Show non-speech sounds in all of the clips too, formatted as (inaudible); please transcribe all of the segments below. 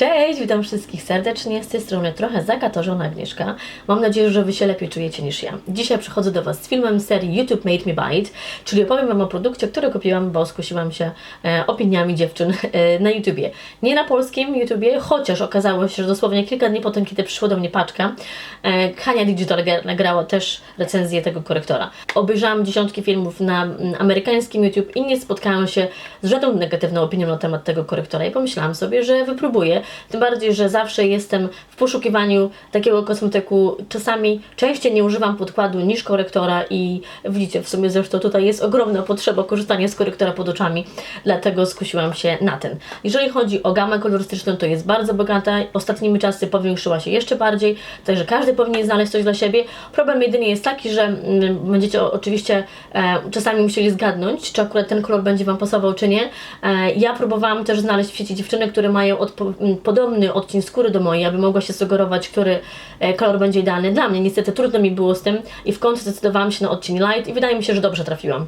Cześć, witam wszystkich serdecznie. Z tej strony trochę zakatorzona Agnieszka. Mam nadzieję, że Wy się lepiej czujecie niż ja. Dzisiaj przychodzę do Was z filmem serii YouTube Made Me It, czyli opowiem Wam o produkcie, który kupiłam, bo skusiłam się e, opiniami dziewczyn e, na YouTubie. Nie na polskim YouTubie, chociaż okazało się, że dosłownie kilka dni potem, kiedy przyszła do mnie paczka, e, Kania Digital nagrała też recenzję tego korektora. Obejrzałam dziesiątki filmów na mm, amerykańskim YouTube i nie spotkałam się z żadną negatywną opinią na temat tego korektora i pomyślałam sobie, że wypróbuję. Tym bardziej, że zawsze jestem w poszukiwaniu takiego kosmetyku. Czasami częściej nie używam podkładu niż korektora i widzicie, w sumie zresztą tutaj jest ogromna potrzeba korzystania z korektora pod oczami, dlatego skusiłam się na ten. Jeżeli chodzi o gamę kolorystyczną, to jest bardzo bogata. Ostatnimi czasy powiększyła się jeszcze bardziej, także każdy powinien znaleźć coś dla siebie. Problem jedynie jest taki, że mm, będziecie oczywiście e, czasami musieli zgadnąć, czy akurat ten kolor będzie Wam pasował, czy nie. E, ja próbowałam też znaleźć w sieci dziewczyny, które mają odpo- m, podobny odcień skóry do mojej, aby mogła się sugerować, który e, kolor będzie idealny dla mnie. Niestety trudno mi było z tym i w końcu zdecydowałam się na odcień light i wydaje mi się, że dobrze trafiłam.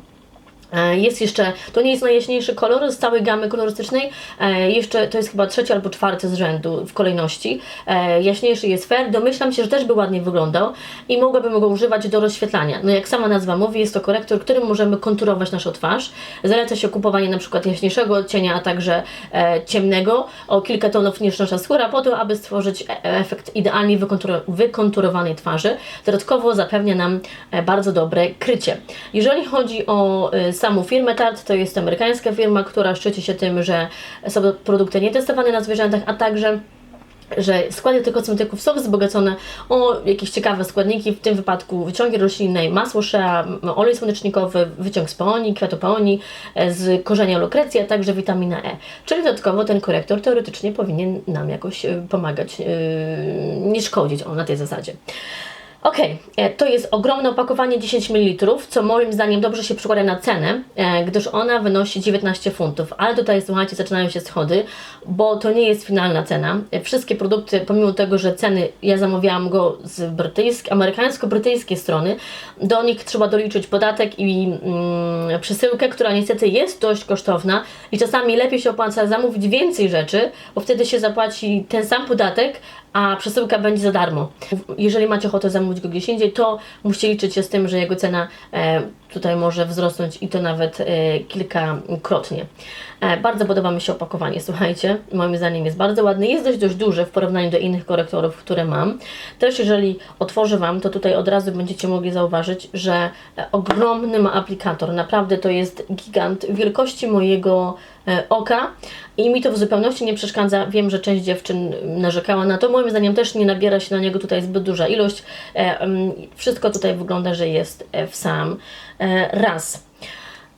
E, Jest jeszcze, to nie jest najjaśniejszy kolor z całej gamy kolorystycznej, e, jeszcze to jest chyba trzeci albo czwarty z rzędu w kolejności. E, Jaśniejszy jest fair, domyślam się, że też by ładnie wyglądał i mogłabym go używać do rozświetlania. No jak sama nazwa mówi, jest to korektor, którym możemy konturować naszą twarz. Zaleca się kupowanie na przykład jaśniejszego odcienia, a także ciemnego, o kilka tonów niż nasza skóra, po to, aby stworzyć efekt idealnie wykonturo- wykonturowanej twarzy. Dodatkowo zapewnia nam bardzo dobre krycie. Jeżeli chodzi o samą firmę Tarte, to jest amerykańska firma, która szczyci się tym, że są to produkty nietestowane na zwierzętach, a także że składy tych kosmetyków są wzbogacone o jakieś ciekawe składniki, w tym wypadku wyciągi roślinne, masło shea, olej słonecznikowy, wyciąg z peonii, kwiatopeonii, e, z korzenia lokrecji, a także witamina E. Czyli dodatkowo ten korektor teoretycznie powinien nam jakoś e, pomagać, e, nie szkodzić on na tej zasadzie. Okej, e, to jest ogromne opakowanie 10 ml, co moim zdaniem dobrze się przekłada na cenę, e, gdyż ona wynosi 19 funtów. Ale tutaj, słuchajcie, zaczynają się schody, bo to nie jest finalna cena. E, Wszystkie produkty, pomimo tego, że ceny, ja zamawiałam go z brytyjskiej, amerykańsko-brytyjskiej strony, do nich trzeba doliczyć podatek i mm, przesyłkę, która niestety jest dość kosztowna i czasami lepiej się opłaca zamówić więcej rzeczy, bo wtedy się zapłaci ten sam podatek, a przesyłka będzie za darmo. Jeżeli macie ochotę zamówić go gdzieś indziej, to musicie liczyć się z tym, że jego cena e, tutaj może wzrosnąć i to nawet e, kilkakrotnie. E, bardzo podoba mi się opakowanie, słuchajcie, moim zdaniem jest bardzo ładny, jest dość, dość duży w porównaniu do innych korektorów, które mam. Też jeżeli otworzę Wam, to tutaj od razu będziecie mogli zauważyć, że ogromny ma aplikator, naprawdę to jest gigant wielkości mojego oka i mi to w zupełności nie przeszkadza. Wiem, że część dziewczyn narzekała na to. Moim zdaniem też nie nabiera się na niego tutaj zbyt duża ilość. E, mm, wszystko tutaj wygląda, że jest e, w sam e, raz.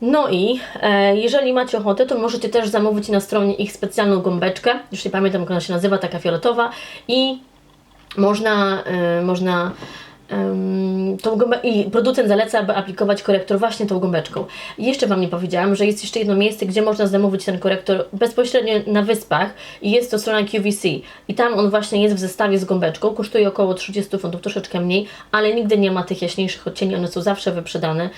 No i e, jeżeli macie ochotę, to możecie też zamówić na stronie ich specjalną gąbeczkę. Już nie pamiętam, jak ona się nazywa, taka fioletowa. I można, e, można tą gąbę- I producent zaleca, aby aplikować korektor właśnie tą gąbeczką. Jeszcze Wam nie powiedziałam, że jest jeszcze jedno miejsce, gdzie można zamówić ten korektor bezpośrednio na wyspach i jest to strona QVC. I tam on właśnie jest w zestawie z gąbeczką, kosztuje około 30 funtów, troszeczkę mniej, ale nigdy nie ma tych jaśniejszych odcieni, one są zawsze wyprzedane.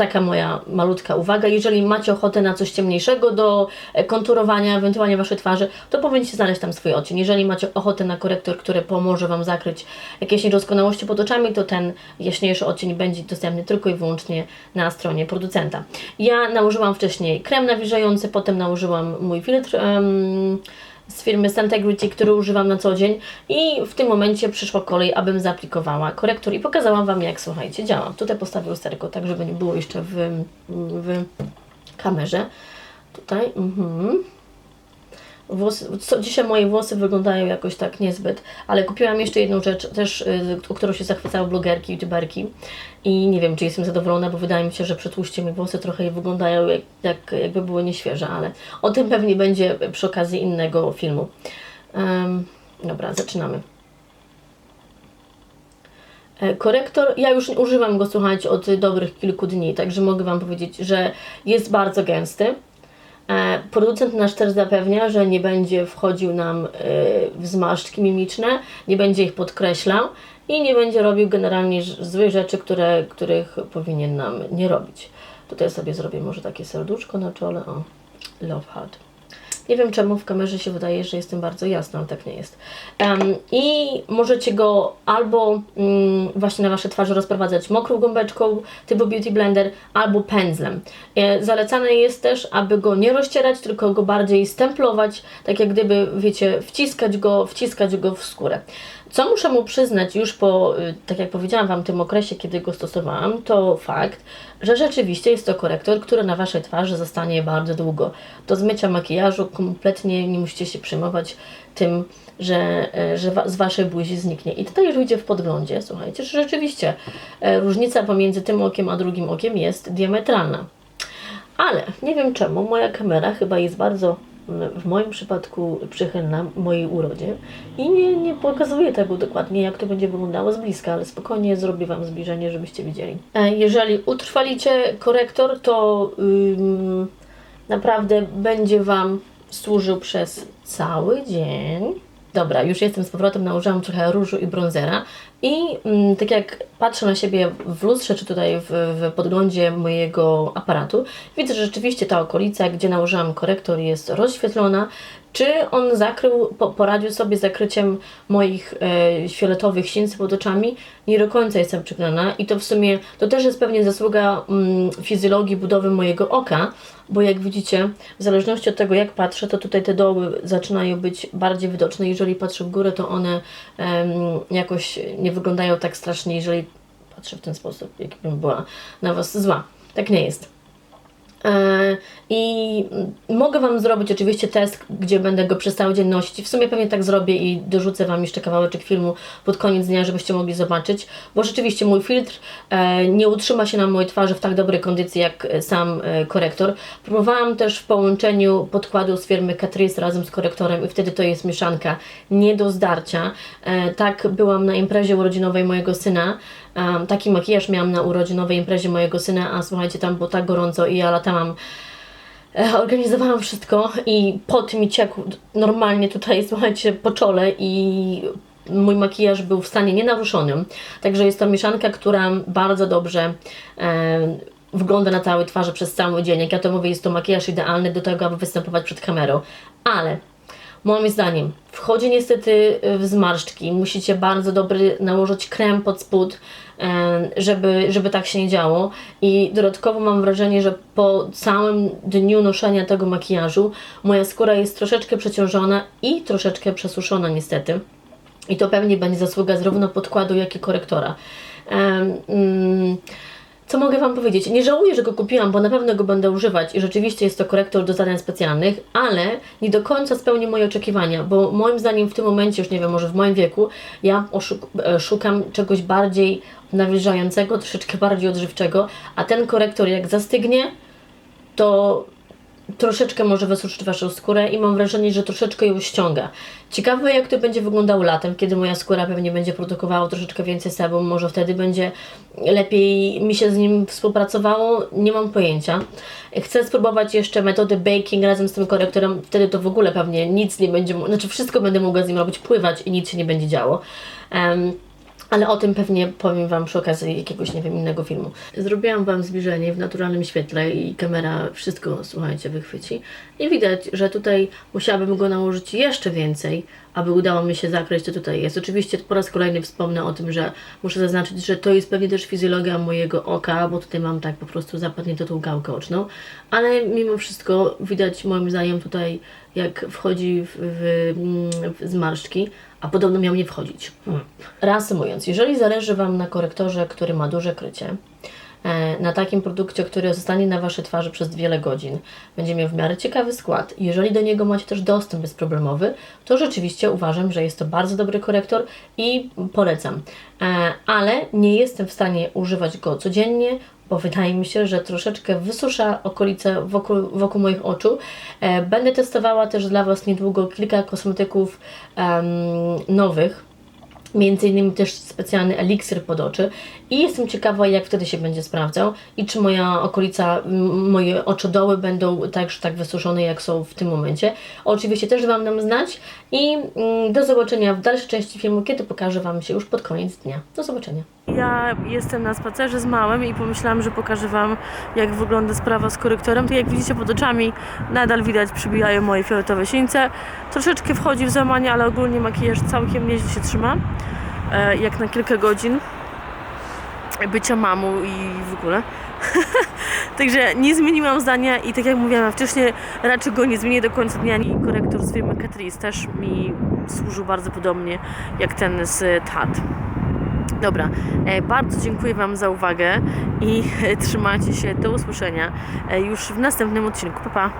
Taka moja malutka uwaga. Jeżeli macie ochotę na coś ciemniejszego do e, konturowania, ewentualnie Waszej twarzy, to powinniście znaleźć tam swój odcień. Jeżeli macie ochotę na korektor, który pomoże Wam zakryć jakieś niedoskonałości pod oczami, to ten jaśniejszy odcień będzie dostępny tylko i wyłącznie na stronie producenta. Ja nałożyłam wcześniej krem nawilżający, potem nałożyłam mój filtr em, z firmy Santegrity, który używam na co dzień i w tym momencie przyszła kolej, abym zaaplikowała korektor i pokazałam Wam jak, słuchajcie, działa. Tutaj postawię lusterko, tak żeby nie było jeszcze w, w kamerze. Tutaj, mhm. Włosy, co, dzisiaj moje włosy wyglądają jakoś tak niezbyt, ale kupiłam jeszcze jedną rzecz, też y, o którą się zachwycały blogerki, youtuberki i nie wiem, czy jestem zadowolona, bo wydaje mi się, że przetłuście mi włosy trochę i wyglądają jak, jak, jakby były nieświeże, ale o tym pewnie będzie przy okazji innego filmu. Em, dobra, zaczynamy. E, Korektor, ja już używam go, słuchajcie, od dobrych kilku dni, także mogę Wam powiedzieć, że jest bardzo gęsty. Producent nasz też zapewnia, że nie będzie wchodził nam e, w zmarszczki mimiczne, nie będzie ich podkreślał i nie będzie robił generalnie złych rzeczy, które, których powinien nam nie robić. Tutaj sobie zrobię może takie serduszko na czole, o, love heart. Nie wiem czemu w kamerze się wydaje, że jestem bardzo jasna, ale tak nie jest. Em, I możecie go albo mm, właśnie na Wasze twarze rozprowadzać mokrą gąbeczką typu Beauty Blender, albo pędzlem. E, zalecane jest też, aby go nie rozcierać, tylko go bardziej stemplować, tak jak gdyby, wiecie, wciskać go, wciskać go w skórę. Co muszę mu przyznać już po, y, tak jak powiedziałam Wam, tym okresie, kiedy go stosowałam, to fakt, że rzeczywiście jest to korektor, który na Waszej twarzy zostanie bardzo długo. Do zmycia makijażu kompletnie nie musicie się przejmować tym, że, e, że z Waszej buzi zniknie. I tutaj już widzę w podglądzie, słuchajcie, że rzeczywiście e, różnica pomiędzy tym okiem a drugim okiem jest diametralna. Ale nie wiem czemu, moja kamera chyba jest bardzo w moim przypadku przychylna mojej urodzie i nie, nie pokazuje tego dokładnie, jak to będzie wyglądało z bliska, ale spokojnie zrobię Wam zbliżenie, żebyście widzieli. E, Jeżeli utrwalicie korektor, to ym, naprawdę będzie Wam służył przez cały dzień. Dobra, już jestem z powrotem, nałożyłam trochę różu i bronzera i mm, tak jak patrzę na siebie w lustrze, czy tutaj w, w podglądzie mojego aparatu, widzę, że rzeczywiście ta okolica, gdzie nałożyłam korektor jest rozświetlona. Czy on zakrył, po, poradził sobie z zakryciem moich e, fioletowych sińców pod oczami? Nie do końca jestem przekonana i to w sumie, to też jest pewnie zasługa mm, fizjologii budowy mojego oka, bo jak widzicie, w zależności od tego jak patrzę, to tutaj te doły zaczynają być bardziej widoczne. Jeżeli patrzę w górę, to one em, jakoś nie wyglądają tak strasznie, jeżeli patrzę w ten sposób, jakbym była na Was zła. Tak nie jest. E, I mogę Wam zrobić oczywiście test, gdzie będę go przez cały dzień nosić. W sumie pewnie tak zrobię i dorzucę Wam jeszcze kawałeczek filmu pod koniec dnia, żebyście mogli zobaczyć, bo rzeczywiście mój filtr e, nie utrzyma się na mojej twarzy w tak dobrej kondycji jak e, sam korektor. Próbowałam też w połączeniu podkładu z firmy Catrice razem z korektorem i wtedy to jest mieszanka nie do zdarcia. Tak byłam na imprezie urodzinowej mojego syna. Um, taki makijaż miałam na urodzinowej imprezie mojego syna, a słuchajcie, tam było tak gorąco i ja latałam e, organizowałam wszystko i pot mi ciekł normalnie tutaj, (laughs) słuchajcie, po czole i mój makijaż był w stanie nienaruszonym. Także jest to mieszanka, która bardzo dobrze e, wygląda na całej twarzy przez cały dzień. Jak ja to mówię, jest to makijaż idealny do tego, aby występować przed kamerą. Ale Moim zdaniem wchodzi niestety w zmarszczki. Musicie bardzo dobry nałożyć krem pod spód, żeby, żeby tak się nie działo. I dodatkowo mam wrażenie, że po całym dniu noszenia tego makijażu moja skóra jest troszeczkę przeciążona i troszeczkę przesuszona niestety. I to pewnie będzie zasługa zarówno podkładu, jak i korektora. Mm, co mogę Wam powiedzieć? Nie żałuję, że go kupiłam, bo na pewno go będę używać i rzeczywiście jest to korektor do zadań specjalnych, ale nie do końca spełni moje oczekiwania, bo moim zdaniem w tym momencie, już nie wiem, może w moim wieku, ja e, szukam czegoś bardziej nawilżającego, troszeczkę bardziej odżywczego, a ten korektor jak zastygnie, to troszeczkę może wysuszyć Waszą skórę i mam wrażenie, że troszeczkę ją ściąga. Ciekawe jak to będzie wyglądało latem, kiedy moja skóra pewnie będzie produkowała troszeczkę więcej sebum, może wtedy będzie lepiej mi się z nim współpracowało, nie mam pojęcia. Chcę spróbować jeszcze metody baking razem z tym korektorem, wtedy to w ogóle pewnie nic nie będzie, znaczy wszystko będę mogła z nim robić, pływać i nic się nie będzie działo. Em, ale o tym pewnie powiem Wam przy okazji jakiegoś, nie wiem, innego filmu. Zrobiłam Wam zbliżenie w naturalnym świetle i kamera wszystko, słuchajcie, wychwyci. I widać, że tutaj musiałabym go nałożyć jeszcze więcej, aby udało mi się zakryć, co tutaj jest. Oczywiście po raz kolejny wspomnę o tym, że muszę zaznaczyć, że to jest pewnie też fizjologia mojego oka, bo tutaj mam tak po prostu zapadniętą tą gałkę oczną, ale mimo wszystko widać moim zdaniem tutaj, jak wchodzi w, w, w zmarszczki, a podobno miał nie wchodzić. Hmm. Reasumując, jeżeli zależy Wam na korektorze, który ma duże krycie, na takim produkcie, który zostanie na Waszej twarzy przez wiele godzin, będzie miał w miarę ciekawy skład, jeżeli do niego macie też dostęp bezproblemowy, to rzeczywiście uważam, że jest to bardzo dobry korektor i polecam. E, Ale nie jestem w stanie używać go codziennie, bo wydaje mi się, że troszeczkę wysusza okolice wokół, wokół moich oczu. E, Będę testowała też dla Was niedługo kilka kosmetyków em, nowych, Między innymi też specjalny eliksir pod oczy i jestem ciekawa, jak wtedy się będzie sprawdzał i czy moja okolica, moje oczodoły będą także tak wysuszone, jak są w tym momencie. Oczywiście też Wam dam znać i mm, do zobaczenia w dalszej części filmu, kiedy pokażę Wam się już pod koniec dnia. Do zobaczenia. Ja jestem na spacerze z małym i pomyślałam, że pokażę Wam, jak wygląda sprawa z korektorem. Tak jak widzicie pod oczami, nadal widać, przybijają moje fioletowe sińce. Troszeczkę wchodzi w załamanie, ale ogólnie makijaż całkiem nieźle się trzyma. E, jak na kilka godzin bycia mamą i w ogóle. (laughs) Także nie zmieniłam zdania i tak jak mówiłam wcześniej, raczej go nie zmienię do końca dnia. I korektor z firmy Catrice też mi służył bardzo podobnie jak ten z TAT. Dobra, e, bardzo dziękuję Wam za uwagę i (laughs) trzymajcie się. Do usłyszenia e, już w następnym odcinku. Pa, pa.